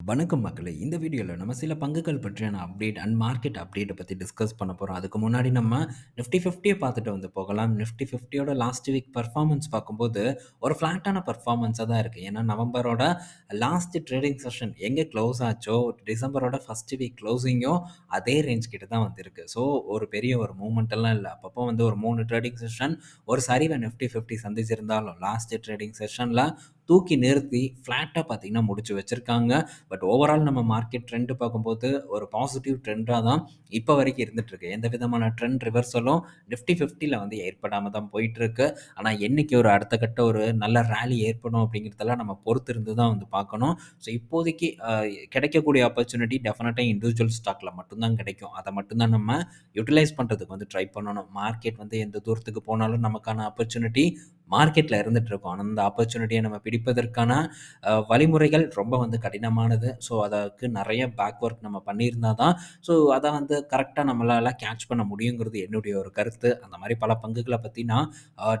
வணக்கம் மக்களே! இந்த வீடியோவில் நம்ம சில பங்குகள் பற்றியான அப்டேட் அண்ட் மார்க்கெட் அப்டேட்டை பற்றி டிஸ்கஸ் பண்ண போகிறோம் அதுக்கு முன்னாடி நம்ம நிஃப்டி 50ய பார்த்துட்டு வந்து போகலாம். நிஃப்டி 50யோட லாஸ்ட் வீக் பர்ஃபார்மன்ஸ் பார்க்கும்போது, ஒரு ஃப்ளாட்டான பர்ஃபார்மன்ஸாக தான் இருக்குது ஏன்னா நவம்பரோட லாஸ்ட் ட்ரேடிங் செஷன் எங்கே க்ளோஸ் ஆச்சோ, டிசம்பரோட ஃபர்ஸ்ட் வீக் க்ளோஸிங்கோ அதே ரேஞ்ச் கிட்ட தான் வந்திருக்கு. ஸோ ஒரு பெரிய ஒரு மூமெண்ட்டெல்லாம் இல்லை அப்பப்போ வந்து ஒரு மூணு ட்ரேடிங் செஷன் ஒரு சரிவை நிஃப்டி 50 சந்திச்சிருந்தாலும், லாஸ்ட் ட்ரேடிங் செஷனில் தூக்கி நிறுத்தி ஃப்ளாட்டாக பார்த்தீங்கன்னா முடிச்சு வச்சுருக்காங்க பட் ஓவரால் நம்ம மார்க்கெட் ட்ரெண்டு பார்க்கும்போது ஒரு பாசிட்டிவ் ட்ரெண்டாக தான் இப்போ வரைக்கும் இருந்துகிட்ருக்கு எந்த விதமான ட்ரெண்ட் ரிவர்சலும் நிஃப்டி 50ல வந்து ஏற்படாமல் தான் போயிட்டுருக்கு. ஆனால் என்னைக்கு ஒரு அடுத்த கட்ட ஒரு நல்ல ரேலி ஏற்படும் அப்படிங்கிறதெல்லாம் நம்ம பொறுத்து இருந்து தான் வந்து பார்க்கணும். ஸோ இப்போதைக்கு கிடைக்கக்கூடிய ஆப்பர்ச்சுனிட்டி டெஃபினட்டாக இண்டிவிஜுவல் ஸ்டாக்ல மட்டும்தான் கிடைக்கும். அதை மட்டும்தான் நம்ம யூட்டிலைஸ் பண்ணுறதுக்கு வந்து ட்ரை பண்ணணும். மார்க்கெட் வந்து எந்த தூரத்துக்கு போனாலும் நமக்கான ஆப்பர்ச்சுனிட்டி மார்க்கெட்டில் இருந்துட்டு ஆனால் அந்த ஆப்பர்ச்சுனிட்டியை நம்ம பிடிப்பதற்கான வழிமுறைகள் ரொம்ப வந்து கடினமானது. ஸோ அதற்கு நிறைய பேக் ஒர்க் நம்ம பண்ணியிருந்தா தான், ஸோ அதை வந்து கரெக்டாக நம்மளால் கேட்ச் பண்ண முடியுங்கிறது என்னுடைய ஒரு கருத்து. அந்த மாதிரி பல பங்குகளை பற்றி நான்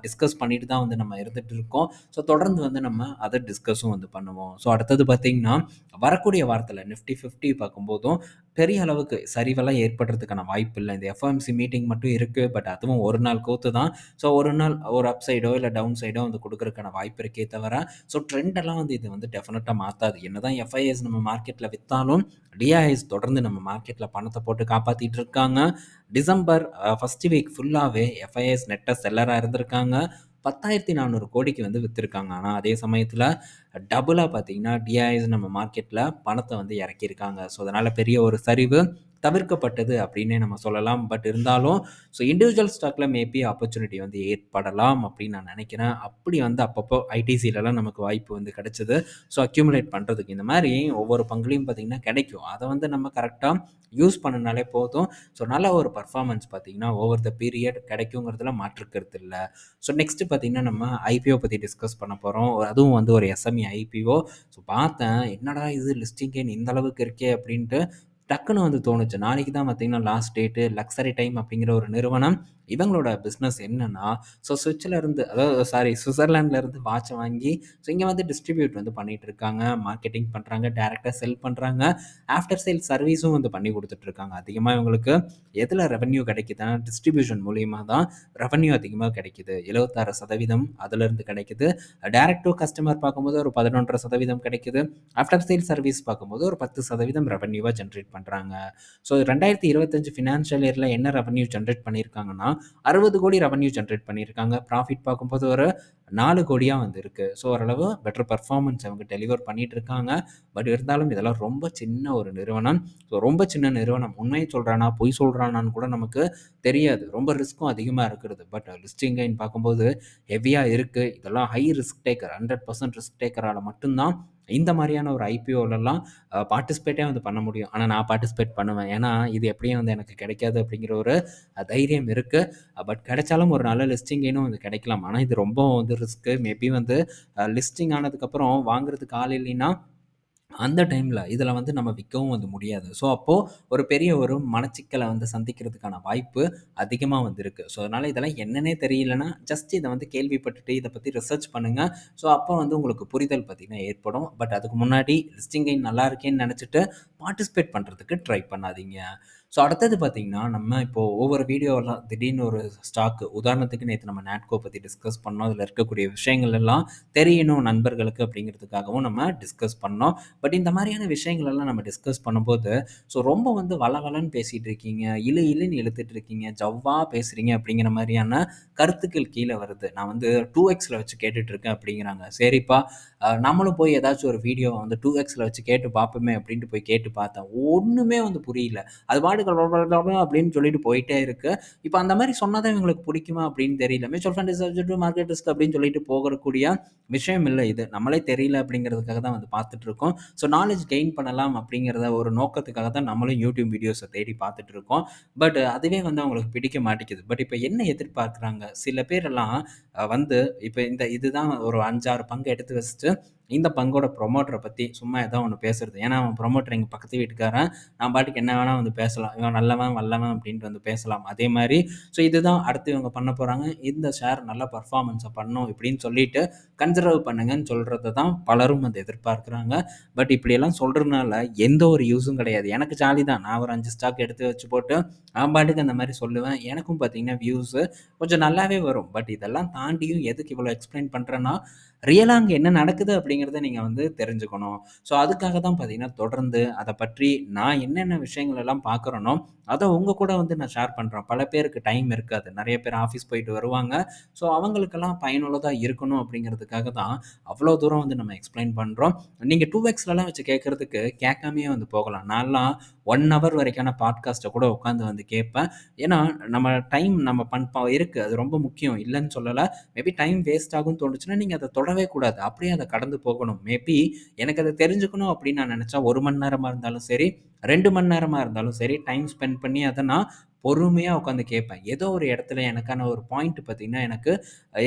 டிஸ்கஸ் பண்ணிட்டு தான் வந்து நம்ம இருந்துட்டு இருக்கோம். ஸோ தொடர்ந்து வந்து நம்ம அதை டிஸ்கஸும் வந்து பண்ணுவோம். ஸோ அடுத்தது பார்த்தீங்கன்னா, வரக்கூடிய வாரத்தில் நிஃப்டி 50 பார்க்கும்போதும் பெரிய அளவுக்கு சரிவெல்லாம் ஏற்படுறதுக்கான வாய்ப்பு இல்லை இந்த எஃப்எம்சி மீட்டிங் மட்டும் இருக்குது பட் அதுவும் ஒரு நாள் கோத்து தான். ஸோ ஒரு நாள் ஒரு அப் சைடோ இல்லை டவுன் சைடோ வந்து குடுக்கறதுக்கான வாய்ப்பு இருக்கே தவிர, ஸோ ட்ரெண்டெல்லாம் வந்து இது வந்து டெஃபனட்டாக மாற்றாது என்ன தான் எஃப்ஐஎஸ் நம்ம மார்க்கெட்டில் விற்றாலும் டிஐஎஸ் தொடர்ந்து நம்ம மார்க்கெட்டில் பணத்தை போட்டு காப்பாற்றிட்டு இருக்காங்க. டிசம்பர் ஃபஸ்ட்டு ஃபர்ஸ்ட் வீக் ஃபுல்லாகவே எஃப்ஐஎஸ் நெட்டா செல்லராக இருந்திருக்காங்க. 10,400 கோடிக்கு வந்து விற்றுருக்காங்க ஆனால் அதே சமயத்தில் டபுளாக பார்த்தீங்கன்னா, டிஐஎஸ் நம்ம மார்க்கெட்டில் பணத்தை வந்து இறக்கியிருக்காங்க. ஸோ அதனால் பெரிய ஒரு சரிவு தவிர்க்கப்பட்டது அப்படின்னே நம்ம சொல்லலாம். பட் இருந்தாலும் ஸோ இண்டிவிஜுவல் ஸ்டாக்ல மேபி ஆப்பர்ச்சுனிட்டி வந்து ஏற்படலாம் அப்படின்னு நான் நினைக்கிறேன் அப்படி வந்து அப்பப்போ ஐடிசிலலாம் நமக்கு வாய்ப்பு வந்து கிடைச்சது. ஸோ அக்யூமுலேட் பண்ணுறதுக்கு இந்த மாதிரி ஒவ்வொரு பங்குலையும் பார்த்தீங்கன்னா கிடைக்கும். அதை வந்து நம்ம கரெக்டாக யூஸ் பண்ணுனாலே போதும். ஸோ நல்ல ஒரு பர்ஃபார்மன்ஸ் பார்த்தீங்கன்னா, ஓவர் த பீரியட் கிடைக்குங்கிறதுல மாற்று இல்லை ஸோ நெக்ஸ்ட் பார்த்தீங்கன்னா, நம்ம ஐபிஓ பற்றி டிஸ்கஸ் பண்ண போகிறோம் அதுவும் வந்து ஒரு எஸ்எம்இ ஐபிஓ. ஸோ பார்த்தேன், என்னடா இது லிஸ்டிங் கேன் இந்த அளவுக்கு இருக்கே அப்படின்ட்டு டக்குன்னு வந்து தோணுச்சு. நாளைக்கு தான் பார்த்தீங்கன்னா லாஸ்ட் டேட்டு. லக்ஸரி டைம் அப்படிங்கிற ஒரு நிறுவனம், இவங்களோட பிஸ்னஸ் என்னன்னா, ஸோ ஸ்விட்ச்ல அதாவது சாரி சுவிட்சர்லாண்ட்லேருந்து இருந்து வாங்கி, ஸோ இங்கே வந்து டிஸ்ட்ரிபியூட் வந்து பண்ணிகிட்டு இருக்காங்க. மார்க்கெட்டிங் பண்ணுறாங்க டேரெக்டாக செல் பண்ணுறாங்க ஆஃப்டர் சேல் சர்வீஸும் வந்து பண்ணி கொடுத்துட்ருக்காங்க அதிகமாக இவங்களுக்கு எதில் ரெவன்யூ கிடைக்குதுன்னா, டிஸ்ட்ரிபியூஷன் மூலியமாக தான் ரெவன்யூ அதிகமாக கிடைக்குது. எழுபத்தாறு சதவீதம் அதுலேருந்து கிடைக்குது. டேரக்ட் டு கஸ்டமர் பார்க்கும்போது ஒரு 11.5% கிடைக்குது. ஆஃப்டர் சேல் சர்வீஸ் பார்க்கும்போது ஒரு 10% ஜென்ரேட் ஜெனரேட் பண்ணுறாங்க ஸோ 2025 ஃபினான்ஷியல் இயரில் என்ன ரெவன்யூ ஜென்ரேட் பண்ணியிருக்காங்கன்னா, 60 கோடி ரெவன்யூ ஜென்ரேட் பண்ணியிருக்காங்க. ப்ராஃபிட் பார்க்கும்போது ஒரு நாலு கோடியாக வந்துருக்கு ஸோ ஓரளவு பெட்டர் பெர்ஃபார்மன்ஸ் அவங்க டெலிவர் பண்ணிகிட்டு இருக்காங்க. பட் இருந்தாலும் இதெல்லாம் ரொம்ப சின்ன ஒரு நிறுவனம். ஸோ ரொம்ப சின்ன நிறுவனம். உண்மையை சொல்கிறானா பொய் சொல்கிறானான்னு கூட நமக்கு தெரியாது. ரொம்ப ரிஸ்க்கும் அதிகமாக இருக்கிறது. பட் லிஸ்டிங் கைன் பார்க்கும்போது ஹெவியாக இருக்குது இதெல்லாம் ஹை ரிஸ்க் டேக்கர் 100% ரிஸ்க் டேக்கரால் மட்டும்தான் இந்த மாதிரியான ஒரு ஐபிஓலலாம் பார்ட்டிசிபேட்டே வந்து பண்ண முடியும். ஆனால் நான் பார்ட்டிசிபேட் பண்ணுவேன். ஏன்னா, இது எப்படியும் வந்து எனக்கு கிடைக்காது அப்படிங்கிற ஒரு தைரியம் இருக்குது பட் கிடைச்சாலும் ஒரு நல்ல லிஸ்டிங்கினும் வந்து கிடைக்கலாம். ஆனால் இது ரொம்ப வந்து ரிஸ்க்கு. மேபி வந்து லிஸ்டிங் ஆனதுக்கப்புறம் வாங்குறதுக்கு ஆள் இல்லைன்னா, அந்த டைமில் இதில் வந்து நம்ம விற்கவும் வந்து முடியாது. ஸோ அப்போது ஒரு பெரிய ஒரு மனச்சிக்கலை வந்து சந்திக்கிறதுக்கான வாய்ப்பு அதிகமாக வந்துருக்கு ஸோ அதனால் இதெல்லாம் என்னன்னே தெரியலன்னா, ஜஸ்ட் இதை வந்து கேள்விப்பட்டுட்டு இதை பற்றி ரிசர்ச் பண்ணுங்கள் ஸோ அப்போ வந்து உங்களுக்கு புரிதல் பார்த்தீங்கன்னா ஏற்படும். பட் அதுக்கு முன்னாடி லிஸ்டிங் நல்லா இருக்கேன்னு நினச்சிட்டு பார்ட்டிசிபேட் பண்ணுறதுக்கு ட்ரை பண்ணாதீங்க. ஸோ அடுத்தது பார்த்தீங்கன்னா, நம்ம இப்போ ஒவ்வொரு வீடியோவெல்லாம் திடீர்னு ஒரு ஸ்டாக்கு உதாரணத்துக்கு நேற்று நம்ம நாட்கோ பற்றி டிஸ்கஸ் பண்ணோம். அதில் இருக்கக்கூடிய விஷயங்கள் எல்லாம் தெரியணும் நண்பர்களுக்கு அப்படிங்கிறதுக்காகவும் நம்ம டிஸ்கஸ் பண்ணோம். பட் இந்த மாதிரியான விஷயங்கள் எல்லாம் நம்ம டிஸ்கஸ் பண்ணும்போது, ஸோ ரொம்ப வந்து வளவலன்னு பேசிகிட்டு இருக்கீங்க. இழு இழுன்னு இழுத்துட்டு இருக்கீங்க. ஜவ்வா பேசுகிறீங்க அப்படிங்கிற மாதிரியான கருத்துக்கள் கீழே வருது. நான் வந்து டூ எக்ஸில் வச்சு கேட்டுட்ருக்கேன் அப்படிங்கிறாங்க. சரிப்பா, நம்மளும் போய் ஏதாச்சும் ஒரு வீடியோ வந்து டூ எக்ஸில் வச்சு கேட்டு பார்ப்போமே அப்படின்ட்டு போய் கேட்டு பார்த்தேன். ஒன்றுமே வந்து புரியல. அது பாட்டுக்கு அப்படின்னு சொல்லிட்டு போயிட்டே இருக்கு. இப்போ அந்த மாதிரி சொன்னதான் இவங்களுக்கு பிடிக்குமா அப்படின்னு தெரியல. Mutual fund is subject market risk அப்படின்னு சொல்லிட்டு போகக்கூடிய விஷயம் இல்லை இது. நம்மளே தெரியல அப்படிங்கிறதுக்காக தான் வந்து பார்த்துட்டு இருக்கோம். ஸோ நாலேஜ் கெயின் பண்ணலாம் அப்படிங்கிறத ஒரு நோக்கத்துக்காக தான் நம்மளும் யூடியூப் வீடியோஸை தேடி பார்த்துட்டு இருக்கோம். பட் அதுவே வந்து அவங்களுக்கு பிடிக்க மாட்டேங்குது. பட் இப்போ என்ன எதிர்பார்க்குறாங்க? சில பேரெல்லாம் வந்து இப்போ இந்த இதுதான் ஒரு 5, 6 பங்கு எடுத்து வச்சுட்டு இந்த பங்கோட ப்ரொமோட்டரை பற்றி சும்மா ஏதோ ஒன்று பேசுறது. ஏன்னா, அவன் ப்ரொமோட்டர் எங்கள் பக்கத்து வீட்டுக்காரன். நான் பாட்டுக்கு என்ன வேணால் வந்து பேசலாம். இவன் நல்லவன், வல்லவன் அப்படின்ட்டு வந்து பேசலாம். அதே மாதிரி ஸோ இதுதான் அடுத்து இவங்க பண்ண போகிறாங்க இந்த ஷேர் நல்ல பர்ஃபார்மன்ஸை பண்ணும் இப்படின்னு சொல்லிட்டு கன்சர்வ் பண்ணுங்கன்னு சொல்கிறத தான் பலரும் வந்து எதிர்பார்க்குறாங்க. பட் இப்படியெல்லாம் சொல்கிறதுனால எந்த ஒரு யூஸும் கிடையாது. எனக்கு ஜாலி தான். நான் ஒரு அஞ்சு ஸ்டாக் எடுத்து வச்சு போட்டு நான் பாட்டுக்கு அந்த மாதிரி சொல்லுவேன். எனக்கும் பார்த்தீங்கன்னா, வியூஸு கொஞ்சம் நல்லாவே வரும். பட் இதெல்லாம் தாண்டியும் எதுக்கு இவ்வளோ எக்ஸ்ப்ளைன் பண்ணுறேன்னா ரியலாக அங்கே என்ன நடக்குது அப்படிங்கிறத நீங்கள் வந்து தெரிஞ்சுக்கணும். ஸோ அதுக்காக தான் பார்த்தீங்கன்னா, தொடர்ந்து அதை பற்றி நான் என்னென்ன விஷயங்கள் எல்லாம் பார்க்குறேனோ, அதை உங்கள் கூட வந்து நான் ஷேர் பண்ணுறேன் பல பேருக்கு டைம் இருக்காது. நிறைய பேர் ஆஃபீஸ் போயிட்டு வருவாங்க. ஸோ அவங்களுக்கெல்லாம் பயனுள்ளதாக இருக்கணும் அப்படிங்கிறதுக்காக தான் அவ்வளோ தூரம் வந்து நம்ம எக்ஸ்ப்ளைன் நீங்கள் டூ 2எக்ஸ்லலாம் வச்சு கேட்கறதுக்கு கேட்காமையே வந்து போகலாம். நான்லாம் ஒன் ஹவர் வரைக்கான பாட்காஸ்ட்டை கூட உட்காந்து வந்து கேட்பேன். ஏன்னா, நம்ம டைம் நம்ம பண்பா இருக்குது அது ரொம்ப முக்கியம். இல்லைன்னு சொல்லலை மேபி டைம் வேஸ்ட் ஆகும்னு தோணுச்சுன்னா, நீங்கள் அதை தொடவே கூடாது. அப்படியே அதை கடந்து போகணும். மேபி எனக்கு அதை தெரிஞ்சுக்கணும் அப்படின்னு நான் நினச்சா ஒரு மணி நேரமாக இருந்தாலும் சரி, ரெண்டு மணி நேரமாக இருந்தாலும் சரி, டைம் ஸ்பெண்ட் பண்ணி அதை நான் பொறுமையாக உட்காந்து கேட்பேன். ஏதோ ஒரு இடத்துல எனக்கான ஒரு பாயிண்ட் பார்த்தீங்கன்னா, எனக்கு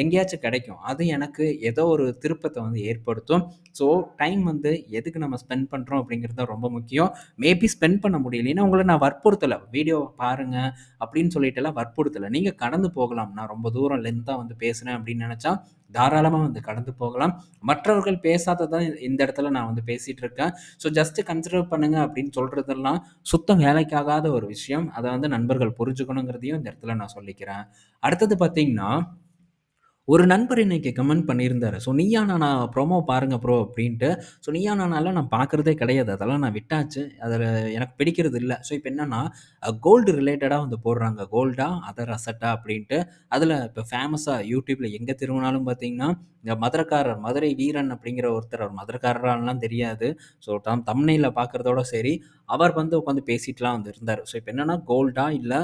எங்கேயாச்சும் கிடைக்கும். அது எனக்கு ஏதோ ஒரு திருப்பத்தை வந்து ஏற்படுத்தும். ஸோ டைம் வந்து எதுக்கு நம்ம ஸ்பெண்ட் பண்ணுறோம் அப்படிங்கிறது தான் ரொம்ப முக்கியம். மேபி ஸ்பெண்ட் பண்ண முடியலைன்னா, உங்களை நான் வற்புறுத்தலை வீடியோ பாருங்க அப்படின்னு சொல்லிட்டுலாம் வற்புறுத்தலை நீங்கள் கடந்து போகலாம். நான் ரொம்ப தூரம் லென்த்தாக வந்து பேசுகிறேன் அப்படின்னு நினச்சா தாராளமாக வந்து கடந்து போகலாம். மற்றவர்கள் பேசாததான் இந்த இடத்துல நான் வந்து பேசிகிட்டு இருக்கேன். ஸோ ஜஸ்ட்டு கன்சிடர் பண்ணுங்கள் அப்படின்னு சொல்கிறதெல்லாம் சுத்தம் வேலைக்காகாத ஒரு விஷயம். அதை வந்து நண்பர்கள் புரிஞ்சுக்கணுங்கிறதையும் இந்த இடத்துல நான் சொல்லிக்கிறேன். அடுத்தது பார்த்திங்கன்னா ஒரு நண்பர் இன்னைக்கு கமெண்ட் பண்ணியிருந்தாரு. ஸோ நீயா நானா ப்ரோமோ பாருங்க ப்ரோ அப்படின்ட்டு. ஸோ நீயா நானாலாம் நான் பார்க்குறதே கிடையாது. அதெல்லாம் நான் விட்டாச்சு. அதில் எனக்கு பிடிக்கிறது இல்லை ஸோ இப்போ என்னன்னா, கோல்டு ரிலேட்டடாக வந்து போடுறாங்க. கோல்டா, அதர் அசட்டா அப்படின்ட்டு. அதில் இப்போ ஃபேமஸாக யூடியூப்பில் எங்கே திரும்பினாலும் பார்த்தீங்கன்னா, இந்த மதுரக்காரர், மதுரை வீரன் அப்படிங்கிற ஒருத்தர். அவர் மதுரக்காரரான்லாம் தெரியாது. ஸோ தம் தம்ப்நெயில்ல பார்க்குறதோட சரி, அவர் வந்து உட்காந்து பேசிட்டுலாம் வந்து இருந்தார் ஸோ இப்போ என்னென்னா கோல்டா இல்லை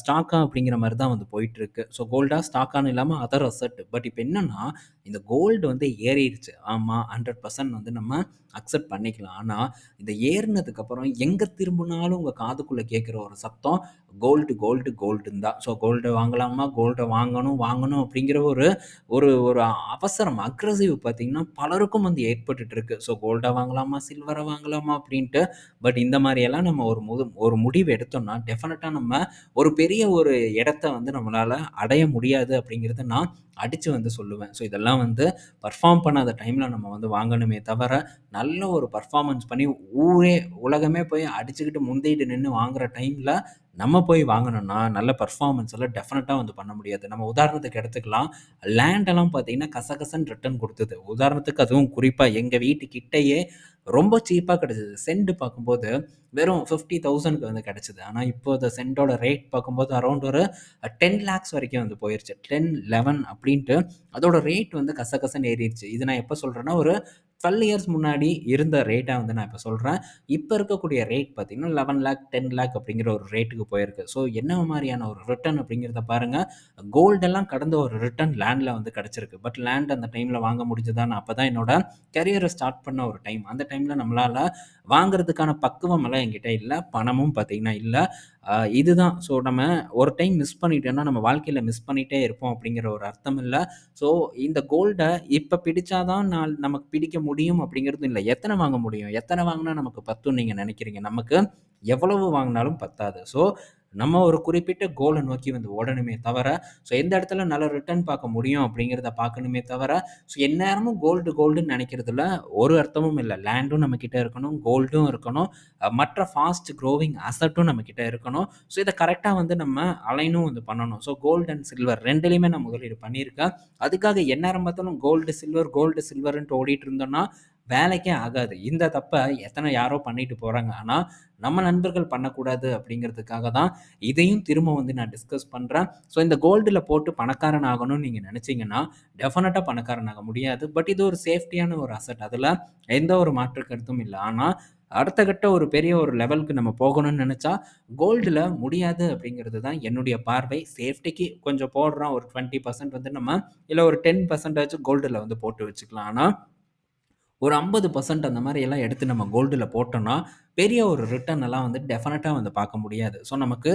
ஸ்டாக்கா அப்படிங்கிற மாதிரி தான் வந்து போயிட்டுருக்கு. ஸோ கோல்டா, ஸ்டாக்கான்னு இல்லாமல் அதர் அசட் பட் இப்போ என்னென்னா இந்த கோல்டு வந்து ஏறிடுச்சு ஆமாம் ஹண்ட்ரட் பர்சன்ட் வந்து நம்ம அக்செப்ட் பண்ணிக்கலாம். ஆனால் இந்த ஏறினதுக்கப்புறம் எங்கே திரும்பினாலும் உங்கள் காதுக்குள்ளே கேட்குற ஒரு சத்தம், கோல்டு, கோல்டு, கோல்டுன்னு தான். ஸோ கோல்டு வாங்கலாமா? கோல்டை வாங்கணும், வாங்கணும் அப்படிங்கிற ஒரு ஒரு ஒரு அவசரம், அக்ரசிவ் பார்த்தீங்கன்னா, பலருக்கும் வந்து ஏற்பட்டுட்டு இருக்கு. ஸோ கோல்டை வாங்கலாமா? சில்வரை வாங்கலாமா? அப்படின்ட்டு. பட் இந்த மாதிரியெல்லாம் நம்ம ஒரு முது ஒரு முடிவு எடுத்தோம்னா, டெஃபினட்டாக நம்ம ஒரு பெரிய ஒரு இடத்த வந்து நம்மளால் அடைய முடியாது அப்படிங்கிறத நான் அடித்து வந்து சொல்லுவேன். ஸோ இதெல்லாம் வந்து பர்ஃபார்ம் பண்ணாத டைமில் நம்ம வந்து வாங்கணுமே தவிர, நல்ல ஒரு பர்ஃபார்மன்ஸ் பண்ணி ஊரே உலகமே போய் அடிச்சுக்கிட்டு முந்திட்டு நின்று வாங்குற டைமில் நம்ம போய் வாங்கணும்னா நல்ல பர்ஃபார்மன்ஸ் எல்லாம் டெஃபினட்டாக வந்து பண்ண முடியாது. நம்ம உதாரணத்துக்கு எடுத்துக்கலாம். லேண்ட் எல்லாம் பார்த்தீங்கன்னா, கசகசன்னு ரிட்டர்ன் கொடுத்தது உதாரணத்துக்கு அதுவும் குறிப்பாக எங்கள் வீட்டுக்கிட்டேயே ரொம்ப சீப்பாக கிடச்சிது. சென்ட் பார்க்கும்போது வெறும் 50,000க்கு வந்து கிடச்சிது. ஆனால் இப்போ அந்த சென்டோட ரேட் பார்க்கும்போது அரௌண்ட் ஒரு 10 லேக்ஸ் வரைக்கும் வந்து போயிருச்சு. 10, 11 அப்படின்ட்டு அதோட ரேட் வந்து கசகசன்னு ஏறிடுச்சு இது நான் எப்போ சொல்கிறேன்னா ஒரு 12 இயர்ஸ் முன்னாடி இருந்த ரேட்டை வந்து நான் இப்போ சொல்கிறேன் இப்போ இருக்கக்கூடிய ரேட் பார்த்தீங்கன்னா, 11 லேக், 10 லேக் அப்படிங்கிற ஒரு ரேட்டுக்கு போயிருக்கு. ஸோ என்ன மாதிரியான ஒரு ரிட்டர்ன் அப்படிங்கிறத பாருங்கள் கோல்டெல்லாம் கடந்த ஒரு ரிட்டர்ன் லேண்டில் வந்து கிடச்சிருக்கு பட் லேண்ட் அந்த டைமில் வாங்க முடிஞ்சதா? நான் அப்போ தான் என்னோட கரியரை ஸ்டார்ட் பண்ண ஒரு டைம். அந்த டைமில் நம்மளால வாங்குறதுக்கான பக்குவம் எல்லாம் என்கிட்ட இல்லை பணமும் பார்த்தீங்கன்னா இல்லை இதுதான். ஸோ நம்ம ஒரு டைம் மிஸ் பண்ணிட்டோம்னா, நம்ம வாழ்க்கையில் மிஸ் பண்ணிட்டே இருப்போம் அப்படிங்கிற ஒரு அர்த்தம் இல்லை ஸோ இந்த கோல்டை இப்போ பிடிச்சாதான் தான் நமக்கு பிடிக்க முடியும் அப்படிங்கிறதும் இல்லை எத்தனை வாங்க முடியும்? எத்தனை வாங்கினா நமக்கு பத்தும் நீங்கள் நினைக்கிறீங்க? நமக்கு எவ்வளவு வாங்கினாலும் பத்தாது. ஸோ நம்ம ஒரு குறிப்பிட்ட கோலை நோக்கி வந்து ஓடணுமே தவிர, ஸோ எந்த இடத்துல நல்ல ரிட்டர்ன் பார்க்க முடியும் அப்படிங்கிறத பார்க்கணுமே தவிர, ஸோ எந்நேரமும் கோல்டு கோல்டுன்னு நினைக்கிறதுல ஒரு அர்த்தமும் இல்லை லேண்டும் நம்மக்கிட்ட இருக்கணும், கோல்டும் இருக்கணும். மற்ற ஃபாஸ்ட் க்ரோவிங் அசட்டும் நம்மக்கிட்ட இருக்கணும். ஸோ இதை கரெக்டாக வந்து நம்ம அலைனும் வந்து பண்ணணும். ஸோ கோல்டு அண்ட் சில்வர் ரெண்டுலேயுமே நான் முதலீடு பண்ணியிருக்கேன். அதுக்காக எந்நேரம் பார்த்தாலும் கோல்டு, சில்வர், கோல்டு, சில்வர்ன்ட்டு ஓடிட்டு இருந்தோம்னா, வேலைக்கே ஆகாது. இந்த தப்பை எத்தனை யாரோ பண்ணிட்டு போகிறாங்க ஆனால் நம்ம நண்பர்கள் பண்ணக்கூடாது அப்படிங்கிறதுக்காக தான் இதையும் திரும்ப வந்து நான் டிஸ்கஸ் பண்ணுறேன் ஸோ இந்த கோல்டில் போட்டு பணக்காரன் ஆகணும்னு நீங்கள் நினச்சிங்கன்னா டெஃபினட்டாக பணக்காரன் ஆக முடியாது. பட் இது ஒரு சேஃப்டியான ஒரு அசெட். அதில் எந்த ஒரு மாற்று கருத்தும் இல்லை ஆனால் அடுத்த கட்ட ஒரு பெரிய ஒரு லெவலுக்கு நம்ம போகணும்னு நினச்சா கோல்டில் முடியாது அப்படிங்கிறது தான் என்னுடைய பார்வை. சேஃப்டிக்கு கொஞ்சம் போடுறோம். ஒரு 20% வந்து நம்ம இல்லை ஒரு டென் பர்சன்டேஜ் கோல்டில் வந்து போட்டு வச்சுக்கலாம். ஆனால் ஒரு 50% அந்த மாதிரி எல்லாம் எடுத்து நம்ம கோல்டில் போட்டோம்னா, பெரிய ஒரு ரிட்டர்ன் எல்லாம் வந்து டெஃபினட்டாக வந்து பார்க்க முடியாது. ஸோ நமக்கு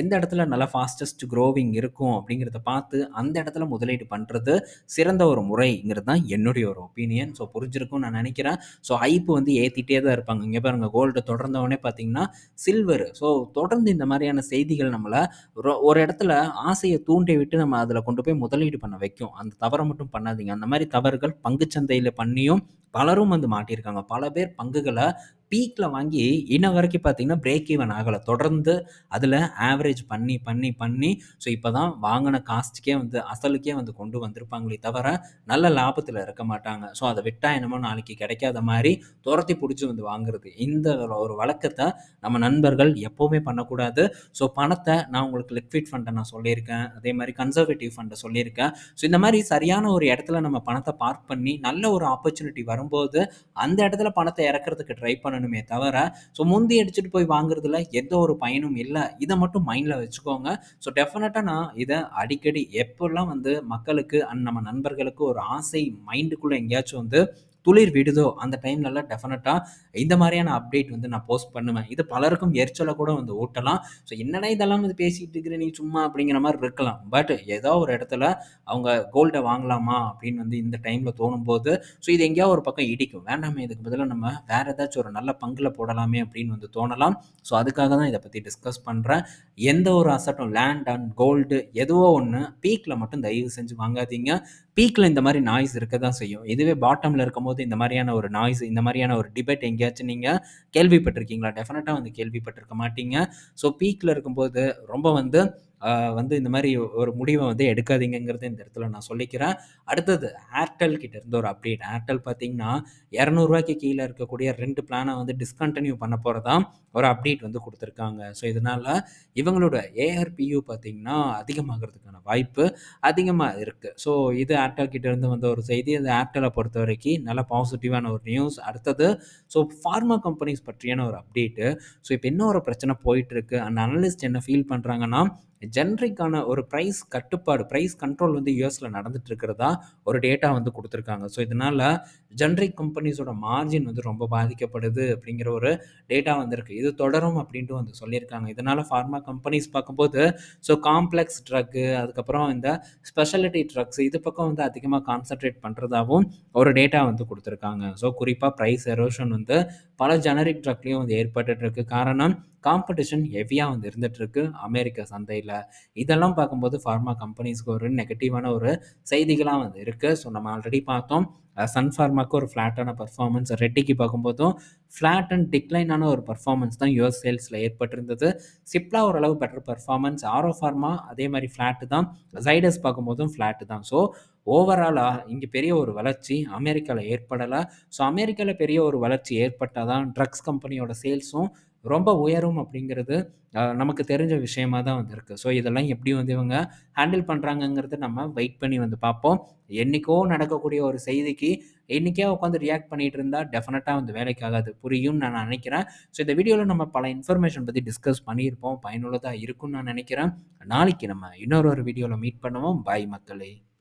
எந்த இடத்துல நல்லா ஃபாஸ்டஸ்ட் க்ரோவிங் இருக்கும் அப்படிங்கிறத பார்த்து, அந்த இடத்துல முதலீடு பண்ணுறது சிறந்த ஒரு முறைங்கிறது தான் என்னுடைய ஒரு ஒப்பீனியன். ஸோ புரிஞ்சிருக்கும்னு நான் நினைக்கிறேன் ஸோ ஐப்பு வந்து ஏற்றிட்டே தான் இருப்பாங்க. இங்கே பாருங்க கோல்டு தொடர்ந்தவொடனே பார்த்தீங்கன்னா, சில்வர். ஸோ தொடர்ந்து இந்த மாதிரியான செய்திகள் நம்மளை ஒரு ஒரு இடத்துல ஆசையை தூண்டி விட்டு நம்ம அதில் கொண்டு போய் முதலீடு பண்ண வைக்கும். அந்த தவறை மட்டும் பண்ணாதீங்க. அந்த மாதிரி தவறுகள் பங்குச்சந்தையில் பண்ணியும் பலரும் வந்து மாட்டியிருக்காங்க. பல பேர் பங்குகளை பீக்கில் வாங்கி இன்ன வரைக்கும் பார்த்தீங்கன்னா, பிரேக் ஈவன் ஆகலை தொடர்ந்து அதில் ஆவரேஜ் பண்ணி, பண்ணி, பண்ணி ஸோ இப்போ தான் வாங்கின காஸ்ட்டுக்கே வந்து அசலுக்கே வந்து கொண்டு வந்திருப்பாங்களே தவிர, நல்ல லாபத்தில் இருக்க மாட்டாங்க. ஸோ அதை விட்டா என்னமோ நாளைக்கு கிடைக்காத மாதிரி துரத்தி பிடிச்சி வந்து வாங்குறது. இந்த ஒரு வழக்கத்தை நம்ம நண்பர்கள் எப்போவுமே பண்ணக்கூடாது. ஸோ பணத்தை நான் உங்களுக்கு லிக்விட் ஃபண்டை நான் சொல்லியிருக்கேன். அதே மாதிரி கன்சர்வேட்டிவ் ஃபண்டை சொல்லியிருக்கேன். ஸோ இந்த மாதிரி சரியான ஒரு இடத்துல நம்ம பணத்தை பார்க் பண்ணி, நல்ல ஒரு ஆப்பர்ச்சுனிட்டி வரும்போது, அந்த இடத்துல பணத்தை இறக்குறதுக்கு ட்ரை பண்ண பண்ணணுமே தவிர, ஸோ முந்தி அடிச்சுட்டு போய் வாங்குறதுல எந்த ஒரு பயனும் இல்லை இதை மட்டும் மைண்டில் வச்சுக்கோங்க. ஸோ டெஃபினட்டாக நான் இதை அடிக்கடி எப்போல்லாம் வந்து மக்களுக்கு அண்ட் நம்ம நண்பர்களுக்கு ஒரு ஆசை மைண்டுக்குள்ளே எங்கேயாச்சும் வந்து துளிர் விடுதோ, அந்த டைம்லலாம் டெஃபினட்டாக இந்த மாதிரியான அப்டேட் வந்து நான் போஸ்ட் பண்ணுவேன். இது பலருக்கும் எரிச்சலை கூட வந்து ஊட்டலாம். ஸோ என்னடா இதெல்லாம் வந்து பேசிகிட்டு இருக்கிற நீ சும்மா அப்படிங்கிற மாதிரி இருக்கலாம். பட் ஏதோ ஒரு இடத்துல அவங்க கோல்டை வாங்கலாமா அப்படின்னு வந்து இந்த டைம்ல தோணும்போது, ஸோ இது எங்கேயாவது ஒரு பக்கம் இடிக்கும். வேண்டாமே இதுக்கு பதிலாக நம்ம வேறு ஏதாச்சும் ஒரு நல்ல பங்குல போடலாமே அப்படின்னு வந்து தோணலாம். ஸோ அதுக்காக தான் இதை பற்றி டிஸ்கஸ் பண்ணுறேன் எந்த ஒரு அசட்டும் லேண்ட் அண்ட் கோல்டு எதுவோ ஒன்று பீக்கில் மட்டும் தயவு செஞ்சு வாங்காதீங்க. பீக்கில் இந்த மாதிரி நாய்ஸ் இருக்க தான் செய்யும். இதுவே பாட்டமில் இருக்கும்போது இந்த மாதிரியான ஒரு நாய்ஸ், இந்த மாதிரியான ஒரு டிபேட் எங்கேயாச்சும் நீங்கள் கேள்விப்பட்டிருக்கீங்களா? டெஃபினட்டாக வந்து கேள்விப்பட்டிருக்க மாட்டீங்க. ஸோ பீக்கில் இருக்கும்போது ரொம்ப வந்து வந்து இந்த மாதிரி ஒரு முடிவை வந்து எடுக்காதீங்கங்கிறத இந்த இடத்துல நான் சொல்லிக்கிறேன். அடுத்தது ஏர்டெல் கிட்ட இருந்து ஒரு அப்டேட். ஏர்டெல் பார்த்தீங்கன்னா, இரநூறுவாய்க்கு கீழே இருக்கக்கூடிய ரெண்டு பிளானை வந்து டிஸ்கண்டினியூ பண்ண போகிறதான் ஒரு அப்டேட் வந்து கொடுத்துருக்காங்க ஸோ இதனால இவங்களோட ஏஆர்பியூ பார்த்தீங்கன்னா, அதிகமாகிறதுக்கான வாய்ப்பு அதிகமாக இருக்குது ஸோ இது ஏர்டெல் கிட்ட இருந்து வந்த ஒரு செய்தி. அந்த ஏர்டெலை பொறுத்த வரைக்கும் நல்ல பாசிட்டிவான ஒரு நியூஸ். அடுத்தது ஸோ ஃபார்மா கம்பெனிஸ் பற்றியான ஒரு அப்டேட்டு. ஸோ இப்போ என்ன ஒரு பிரச்சனை போயிட்டுருக்கு அந்த அனலிஸ்ட் என்ன ஃபீல் பண்ணுறாங்கன்னா ஜென்ரிக்கான ஒரு ப்ரைஸ் கட்டுப்பாடு, ப்ரைஸ் கண்ட்ரோல் வந்து யூஎஸில் நடந்துட்டு இருக்கிறதா ஒரு டேட்டா வந்து கொடுத்துருக்காங்க ஸோ இதனால் ஜென்ரிக் கம்பெனிஸோட மார்ஜின் வந்து ரொம்ப பாதிக்கப்படுது அப்படிங்கிற ஒரு டேட்டா வந்திருக்கு. இது தொடரும் அப்படின்ட்டு வந்து சொல்லியிருக்காங்க. இதனால் ஃபார்மா கம்பெனிஸ் பார்க்கும்போது, ஸோ காம்ப்ளக்ஸ் ட்ரக்கு அதுக்கப்புறம் இந்த ஸ்பெஷாலிட்டி ட்ரக்ஸ் இது பக்கம் வந்து அதிகமாக கான்சன்ட்ரேட் பண்ணுறதாகவும் ஒரு டேட்டா வந்து கொடுத்துருக்காங்க ஸோ குறிப்பாக ப்ரைஸ் எரோஷன் வந்து பல ஜெனரிக் ட்ரக்லேயும் வந்து ஏற்பட்டுருக்கு காரணம் காம்படிஷன் ஹெவியாக வந்து இருந்துகிட்ருக்கு அமெரிக்க சந்தையில் இதெல்லாம் பார்க்கும்போது ஃபார்மா கம்பெனிஸ்க்கு ஒரு நெகட்டிவான ஒரு செய்திகளாக வந்து இருக்குது ஸோ நம்ம ஆல்ரெடி பார்த்தோம். சன் ஃபார்மாக்கு ஒரு ஃப்ளாட்டான பர்ஃபார்மன்ஸ் ரெட்டிக்கு பார்க்கும்போதும் ஃப்ளாட் அண்ட் டிக்ளைனான ஒரு பர்ஃபார்மன்ஸ் தான் யுஎஸ் சேல்ஸில் ஏற்பட்டிருந்தது. சிப்லா ஓரளவு பெட்டர் பர்ஃபார்மன்ஸ் ஆரோ ஃபார்மா அதே மாதிரி ஃப்ளாட்டு தான். ஜைடஸ் பார்க்கும்போதும் ஃப்ளாட்டு தான். ஸோ ஓவராலாக இங்கே பெரிய ஒரு வளர்ச்சி அமெரிக்காவில் ஏற்படலை ஸோ அமெரிக்காவில் பெரிய ஒரு வளர்ச்சி ஏற்பட்டால் தான் ட்ரக்ஸ் கம்பெனியோட சேல்ஸும் ரொம்ப உயரும் அப்படிங்கிறது நமக்கு தெரிஞ்ச விஷயமா தான் வந்திருக்கு ஸோ இதெல்லாம் எப்படி வந்து இவங்க ஹேண்டில் பண்ணுறாங்கங்கிறது நம்ம வெயிட் பண்ணி வந்து பார்ப்போம். என்னைக்கோ நடக்கக்கூடிய ஒரு செய்திக்கு இன்னைக்கே உட்காந்து ரியாக்ட் பண்ணிட்டு இருந்தால் டெஃபினட்டாக வந்து வேலைக்காகாது புரியும்னு நான் நினைக்கிறேன். ஸோ இந்த வீடியோவில் நம்ம பல இன்ஃபர்மேஷன் பற்றி டிஸ்கஸ் பண்ணியிருப்போம். பயனுள்ளதாக இருக்கும்னு நான் நினைக்கிறேன். நாளைக்கு நம்ம இன்னொரு ஒரு வீடியோவில் மீட் பண்ணுவோம். பாய் மக்களே!